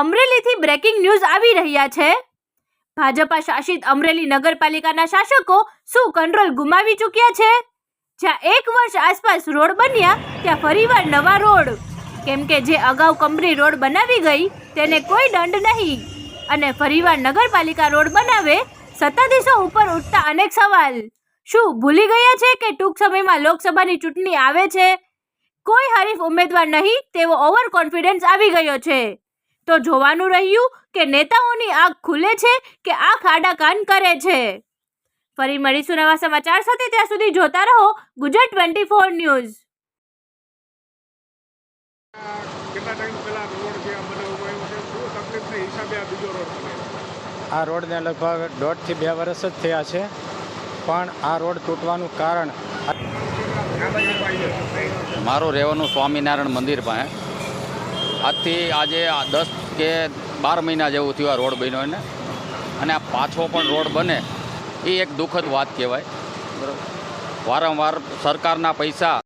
અમરેલીથી breaking news આવી રહ્યા છે. ભાજપા શાસિત અમરેલી નગરપાલિકાના શાસકો શું કંટ્રોલ ગુમાવી ચૂક્યા છે? જ્યાં એક વર્ષ આસપાસ રોડ બન્યા, ત્યાં ફરીવાર નવા રોડ. કેમ કે જે અગાઉ કંપની રોડ બનાવી ગઈ, તેને કોઈ દંડ નહીં. અને ફરીવાર નગરપાલિકા રોડ બનાવે, સત્તાધીશો ઉપર ઉઠતા અનેક સવાલ. શું ભૂલી ગયા છે કે ટૂંક સમયમાં લોકસભાની ચૂંટણી આવે છે? કોઈ હરીફ ઉમેદવાર નહીં, તેવો ઓવર કોન્ફિડન્સ આવી ગયો છે. તો જોવાનું રહ્યું કે નેતાઓની આંખ ખુલે છે કે આંખ આડા કાન કરે છે. ફરી મળીશું નવા સમાચાર સાથે ત્યાં સુધી જોતા રહો ગુજરાત ટ્વેન્ટી ફોર ન્યૂઝ. કેટલા ટાઈમ પહેલા રોડ જે આ બનાવવામાં આવ્યો છે શું તકલીફના હિસાબે આ બીજો રોડ બને આ રોડને લગભગ દોઢથી બે વર્ષ જ થયા છે પણ આ રોડ તૂટવાનું કારણ મારું રહેવાનું સ્વામિનારાયણ મંદિર પાસે. આજથી આજે આ દસ કે બાર મહિના જેવું થયું આ રોડ બન્યો એને. અને આ પાછો પણ રોડ બને એ એક દુઃખદ વાત કહેવાય. બરાબર. વારંવાર સરકારના પૈસા